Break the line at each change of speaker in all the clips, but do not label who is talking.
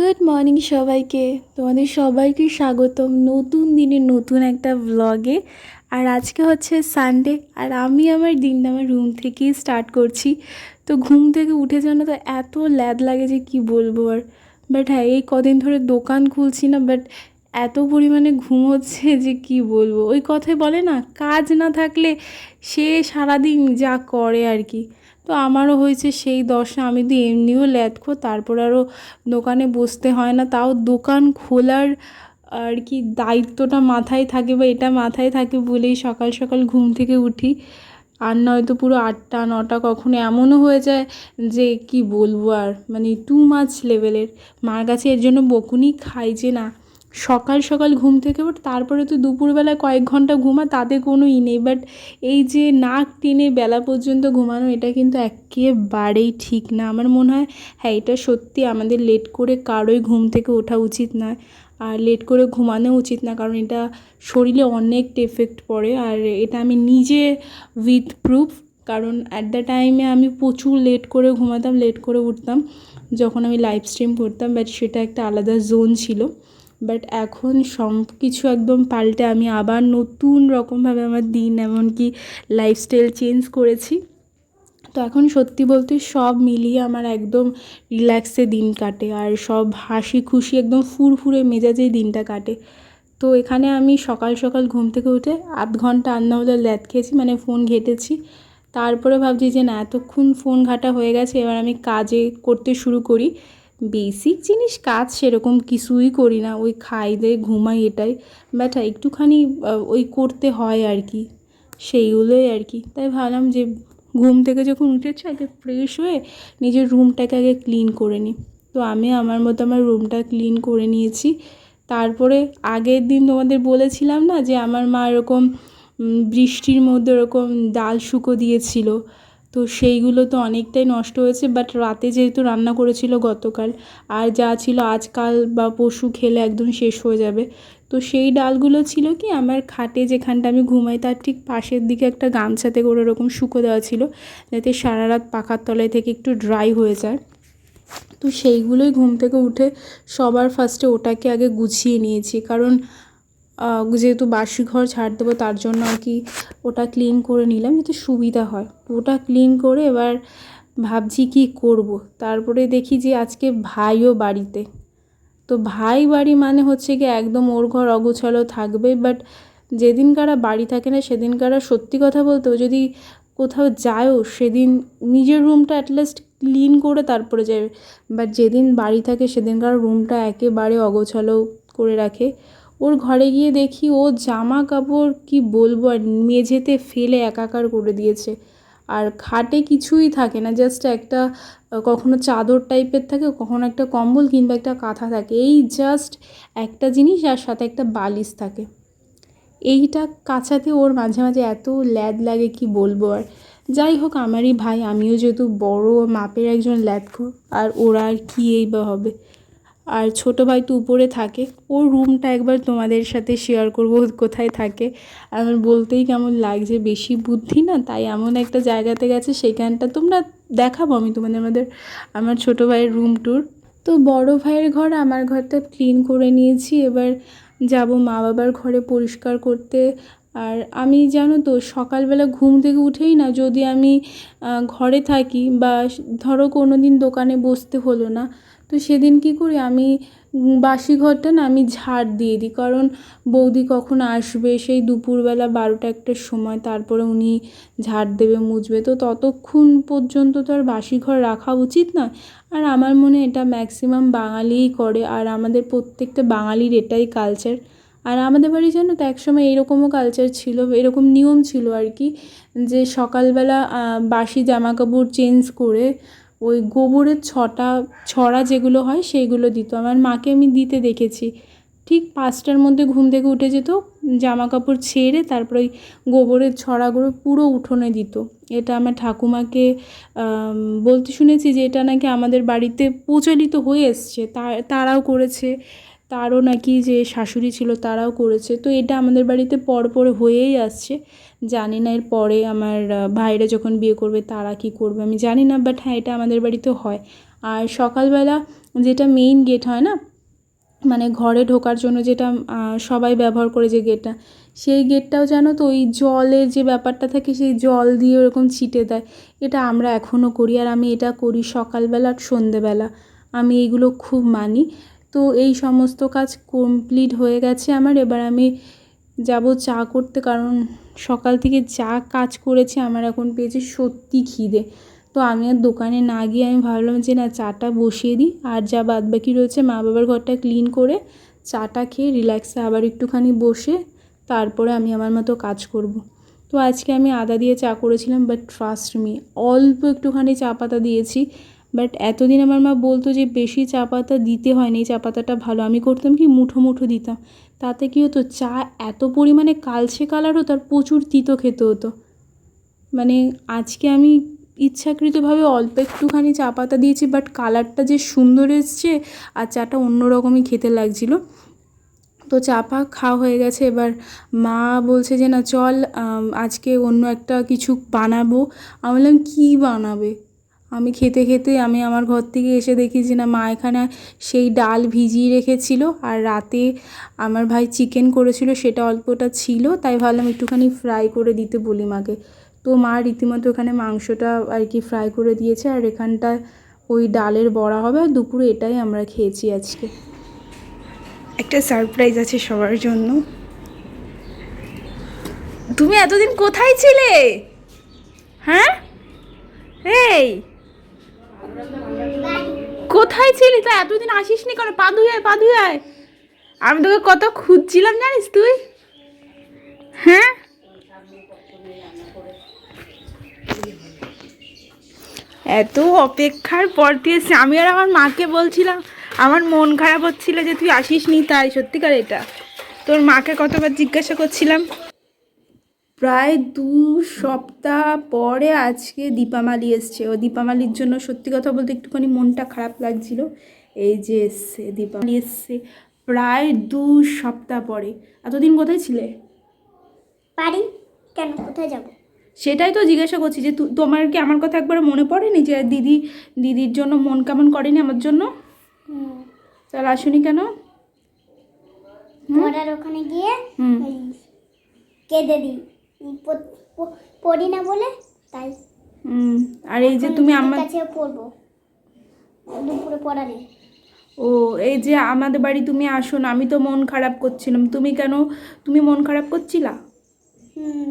Good morning সবাইকে। তোমাদের সবাইকে স্বাগতম নতুন দিনে নতুন একটা ব্লগে আর আজকে হচ্ছে সানডে আর আমি আমার দিনটা আমার রুম থেকেই স্টার্ট করছি। তো ঘুম থেকে উঠে যেন তো এত ল্যাদ লাগে যে কি বলব আর। বাট হ্যাঁ এই কদিন ধরে দোকান খুলছি না বাট এত পরিমাণে ঘুম হচ্ছে যে কি বলব। ওই কথায় বলে না, কাজ না থাকলে সে সারাদিন যা করে আর কি। তো আমারও হয়েছে সেই দশা। আমি তো এমনিও ল্যাদখো তারপর আরও দোকানে বসতে হয় না। তাও দোকান খোলার আর কি দায়িত্বটা মাথায় থাকে বা এটা মাথায় থাকে বলেই সকাল সকাল ঘুম থেকে উঠি। আর নয়তো পুরো আটটা, নটা কখনো এমনও হয়ে যায় যে কি বলব আর মানে টু মাছ লেভেলের মার কাছে এর জন্য বকুনি খাই যে না। সকাল সকাল ঘুম থেকে ওঠ, তারপরে তো দুপুরবেলা কয়েক ঘণ্টা ঘুমা, তাতে কোনো ই নেই। বাট এই যে নাক টেনে বেলা পর্যন্ত ঘুমানো, এটা কিন্তু একেবারেই ঠিক না। আমার মনে হয় হ্যাঁ এটা সত্যি আমাদের লেট করে কারোই ঘুম থেকে ওঠা উচিত নয়। আর লেট করে ঘুমানো উচিত না, কারণ এটা শরীরে অনেক এফেক্ট পড়ে। আর এটা আমি নিজে উইথ প্রুফ কারণ অ্যাট দ্য টাইমে আমি প্রচুর লেট করে ঘুমাতাম লেট করে উঠতাম। যখন আমি লাইভ স্ট্রিম করতাম বাট সেটা একটা আলাদা জোন ছিল। বাট এখন সব কিছু একদম পাল্টে আমি আবার নতুন রকমভাবে আমার দিন এমনকি লাইফস্টাইল চেঞ্জ করেছি। তো এখন সত্যি বলতে সব মিলিয়ে আমার একদম রিল্যাক্সে দিন কাটে আর সব হাসি খুশি একদম ফুরফুরে মেজাজেই দিনটা কাটে। তো এখানে আমি সকাল সকাল ঘুম থেকে উঠে আধ ঘণ্টা হলে ল্যাদ খেয়েছি মানে ফোন ঘেটেছি। তারপরে ভাবছি যে না, এতক্ষণ ফোন ঘাটা হয়ে গেছে, এবার আমি কাজে করতে শুরু করি। বেসিক জিনিস, কাজ সেরকম কিছুই করি না। ওই খাই দেয় ঘুমাই এটাই। বাট একটুখানি ওই করতে হয় আর কি, সেইগুলোই আর কি। তাই ভাবলাম যে ঘুম থেকে যখন উঠেছে, আগে ফ্রেশ হয়ে নিজের রুমটাকে আগে ক্লিন করে নিই। তো আমি আমার মতো আমার রুমটা ক্লিন করে নিয়েছি। তারপরে আগের দিন তোমাদের বলেছিলাম না যে আমার মা এরকম বৃষ্টির মধ্যে ওরকম ডাল শুকো দিয়েছিল। তো সেইগুলো তো অনেকটাই নষ্ট হয়েছে বাট রাতে যেহেতু রান্না করেছিল গতকাল, আর যা ছিল আজকাল বা পশু খেলে একদম শেষ হয়ে যাবে। তো সেই ডালগুলো ছিল কি, আমার খাটে যেখানটা আমি ঘুমাই তার ঠিক পাশের দিকে একটা গামছাতে করে ওরকম শুকো দেওয়া ছিল, যাতে সারা রাত পাখার তলায় থেকে একটু ড্রাই হয়ে যায়। তো সেইগুলোই ঘুম থেকে উঠে সবার ফার্স্টে ওটাকে আগে গুছিয়ে নিয়েছি, কারণ যেহেতু বাসি ঘর ছাড় দেবো, তার জন্য আর কি ওটা ক্লিন করে নিলাম যাতে সুবিধা হয়। ওটা ক্লিন করে এবার ভাবছি কি করব। তারপরে দেখি যে আজকে ভাইও বাড়িতে। তো ভাই বাড়ি মানে হচ্ছে কি একদম ওর ঘর অগোছালো থাকবে বাট যেদিনকারা বাড়ি থাকে না সেদিনকারা সত্যি কথা বলতে ও যদি কোথাও যায়ও, সেদিন নিজের রুমটা অ্যাটলিস্ট ক্লিন করে তারপরে যাবে। বাট যেদিন বাড়ি থাকে, সেদিনকার রুমটা একেবারে অগোছালো করে রাখে। ওর ঘরে গিয়ে দেখি ও জামা কাপড় কি বলব আর মেঝেতে ফেলে একাকার করে দিয়েছে। আর খাটে কিছুই থাকে না জাস্ট একটা কখনো চাদর টাইপের থাকে, কখনো একটা কম্বল কিংবা একটা কাঁথা থাকে। এই জাস্ট একটা জিনিস আর সাথে একটা বালিশ থাকে। এইটা কাছাতে ওর মাঝে মাঝে এত ল্যাদ লাগে কি বলব আর। যাই হোক, আমারই ভাই, আমিও যেহেতু বড়, মাপের একজন ল্যাদখোর, আর ওরা আর কী এই বা হবে। আর ছোটো ভাই তো উপরে থাকে। ওর রুমটা একবার তোমাদের সাথে শেয়ার করব কোথায় থাকে। আমার বলতেই কেমন লাগছে, বেশি বুদ্ধি না, তাই এমন একটা জায়গাতে গেছে, সেখানটা তোমরা দেখাবো আমি তোমাদের আমাদের, আমার ছোটো ভাইয়ের রুম ট্যুর তো বড় ভাইয়ের ঘর আমার ঘরটা ক্লিন করে নিয়েছি, এবার যাব মা বাবার ঘরে পরিষ্কার করতে। আর আমি জানো তো, সকালবেলা ঘুম থেকে উঠেই না, যদি আমি ঘরে থাকি বা ধরো কোনো দিন দোকানে বসতে হলো না তো সেদিন কী করি? আমি বাসি ঘরটা না আমি ঝাড় দিয়ে দিই। কারণ বৌদি কখন আসবে? সেই দুপুরবেলা বারোটা একটার সময়। তারপরে উনি ঝাড় দেবে, মুছবে। তো ততক্ষণ পর্যন্ত তো আর বাসি ঘর রাখা উচিত নয়। আর আমার মনে এটা ম্যাক্সিমাম বাঙালিই করে। আর আমাদের প্রত্যেকটা বাঙালির এটাই কালচার। আর আমাদের বাড়ি জানো তো, একসময় এরকমও কালচার ছিল, এরকম নিয়ম ছিল আর কি, যে সকালবেলা বাসি জামা কাপড় চেঞ্জ করে ওই গোবরের ছটা, ছড়া যেগুলো হয় সেইগুলো দিত। আমার মাকে আমি দিতে দেখেছি। ঠিক পাঁচটার মধ্যে ঘুম থেকে উঠে যেত জামা কাপড় ছেড়ে তারপর ওই গোবরের ছড়াগুলো পুরো উঠোনে দিত। এটা আমার ঠাকুমাকে বলতে শুনেছি যে এটা নাকি আমাদের বাড়িতে প্রচলিত হয়ে এসছে। তারাও করেছে। তারও নাকি যে শাশুড়ি ছিল তারাও করেছে। তো এটা আমাদের বাড়িতে পরপর হয়েই আসছে। জানি না এর পরে আমার ভাইরা যখন বিয়ে করবে তারা কী করবে আমি জানি না বাট হ্যাঁ এটা আমাদের বাড়িতেও হয়। আর সকালবেলা যেটা মেইন গেট হয় না মানে ঘরে ঢোকার জন্য যেটা সবাই ব্যবহার করে যে গেটটা সেই গেটটাও জানো তো ওই জলের যে ব্যাপারটা থাকে সেই জল দিয়ে ওরকম ছিটে দেয়। এটা আমরা এখনও করি আর আমি এটা করি সকালবেলা আর সন্ধেবেলা। আমি এইগুলো খুব মানি। তো এই সমস্ত কাজ কমপ্লিট হয়ে গেছে আমার। এবার আমি যাব চা করতে কারণ সকাল থেকে যা কাজ করেছি আমার এখন পেয়েছে সত্যি খিদে। তো আমি আর দোকানে না গিয়ে আমি ভাবলাম যে না, চাটা বসিয়ে দিই। আর যা বাদ বাকি রয়েছে মা বাবার ঘরটা ক্লিন করে চাটা খেয়ে রিল্যাক্সে আবার একটুখানি বসে তারপরে আমি আমার মতো কাজ করব। তো আজকে আমি আদা দিয়ে চা করেছিলাম বাট ট্রাস্ট মি অল্প একটুখানি চা পাতা দিয়েছি। বাট এতদিন আমার মা বলতো যে বেশি চা পাতা দিতে হয়নি, এই চা পাতাটা ভালো। আমি করতাম কি মুঠো মুঠো দিতাম। তাতে কী হতো, চা এত পরিমাণে কালচে কালার হতো আর প্রচুর তিতো খেতে হতো। মানে আজকে আমি ইচ্ছাকৃতভাবে অল্প একটুখানি চা পাতা দিয়েছি, বাট কালারটা যে সুন্দর এসছে আর চাটা অন্যরকমই খেতে লাগছিল। তো চা পা খাওয়া হয়ে গেছে। এবার মা বলছে যে, না, চল আজকে অন্য একটা কিছু বানাবো। আমি বললাম, কী বানাবে? আমি খেতে খেতে আমি আমার ঘর থেকে এসে দেখি যে না, মা এখানে সেই ডাল ভিজিয়ে রেখেছিল আর রাতে আমার ভাই চিকেন করেছিল, সেটা অল্পটা ছিল, তাই ভাবলাম একটুখানি ফ্রাই করে দিতে বলি মাকে। তো মা রীতিমতো এখানে মাংসটা আর কি ফ্রাই করে দিয়েছে আর এখানটায় ওই ডালের বড়া হবে আর দুপুরে এটাই আমরা খেয়েছি আজকে। একটা সারপ্রাইজ আছে সবার জন্য। তুমি এতদিন কোথায় ছিলে? হ্যাঁ? এই! কোথায় ছিলি? তা এতদিন আসিস নি কেন পাদু আয় পাদু আয়। আমি তোকে কত খুঁজছিলাম, জানিস তুই? হ্যাঁ? এত অপেক্ষার পর এসে, আমি আর আমার মাকে বলছিলাম, আমার মন খারাপ হচ্ছিল যে তুই আসিস নি তাই, সত্যিকার এটা। তোর মাকে কতবার জিজ্ঞাসা করছিলাম প্রায় দু সপ্তাহ পরে আজকে দীপামালি এসছে। ও দীপামালির জন্য সত্যি কথা বলতে একটুখানি মনটা খারাপ লাগছিল। এই যে এসছে দীপামালি এসছে প্রায় দু সপ্তাহ পরে। এতদিন কোথায় ছিলে?
পারি কেন? কোথায় যাব?
সেটাই তো জিজ্ঞাসা করছি যে তোমার কি আমার কথা একবার মনে পড়েনি যে দিদি দিদির জন্য মন কেমন করেনি আমার জন্য? তাহলে আসুনি কেন?
ওখানে গিয়ে কেঁদে দিই। পড়ি না বলে তাই
আর এই যে তুমি আমার
কাছে পড়ব। দুপুরে পড়ালে।
ও এই যে আমাদের বাড়ি তুমি আসো না আমি তো মন খারাপ করছিলাম। তুমি কেন তুমি মন খারাপ করছিলা?
হুম।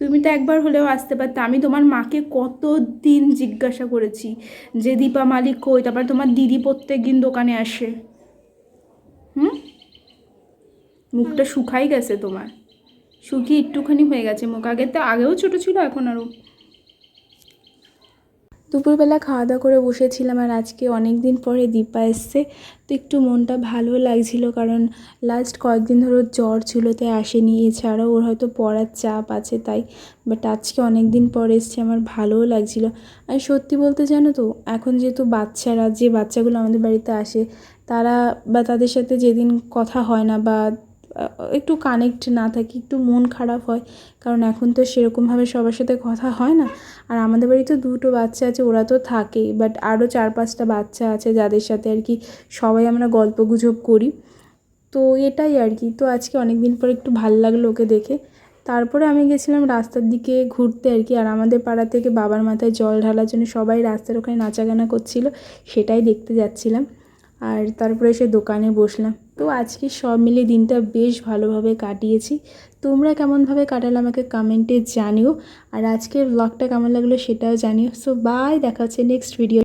তুমি তো একবার হলেও আসতে পারতে। আমি তোমার মাকে কত দিন জিজ্ঞাসা করেছি যে দীপা মালিক কই? তারপর তোমার দিদি প্রত্যেক দিন দোকানে আসে। হুম? মুখটা শুকাই গেছে তোমার। শুকিয়ে একটুখানি হয়ে গেছে মুখ। আগে তো আগেও ছোট ছিল, এখন আরও। দুপুরবেলা খাওয়া দাওয়া করে বসেছিলাম আর আজকে অনেক দিন পরে দীপা এসছে, তো একটু মনটা ভালো লাগছিল কারণ লাস্ট কয়েকদিন ধরে জ্বর ছিল, তাই আসেনি। এছাড়াও ওর হয়তো পড়ার চাপ আছে তাই বাট আজকে অনেক দিন পর এসছে, আমার ভালোও লাগছিল। আর সত্যি বলতে জানো তো, এখন যেহেতু বাচ্চারা, যে বাচ্চাগুলো আমাদের বাড়িতে আসে, তারা বা তাদের সাথে যেদিন কথা হয় না বা একটু কানেক্ট না থাকি, একটু মন খারাপ হয়। কারণ এখন তো সেরকমভাবে সবার সাথে কথা হয় না। আর আমাদের বাড়িতে দুটো বাচ্চা আছে, ওরা তো থাকেই বাট আরও চার পাঁচটা বাচ্চা আছে যাদের সাথে আর কি সবাই আমরা গল্প গুজব করি। তো এটাই আর কি। তো আজকে অনেক দিন পর একটু ভালো লাগল ওকে দেখে। তারপরে আমি গেছিলাম রাস্তার দিকে ঘুরতে আর কি, আর আমাদের পাড়া থেকে বাবার মাথায় জল ঢালার জন্য সবাই রাস্তার ওখানে নাচাগানা করছিল, সেটাই দেখতে যাচ্ছিলাম। আর তারপরে এসে দোকানে বসলাম। তো আজকে সব মিলে দিনটা বেশ ভালোভাবে কাটিয়েছি। তোমরা কেমনভাবে কাটালে আমাকে কমেন্টে জানিও। আর আজকের ব্লগটা কেমন লাগল সেটাও জানিও। সো বাই দেখা হচ্ছে নেক্সট ভিডিও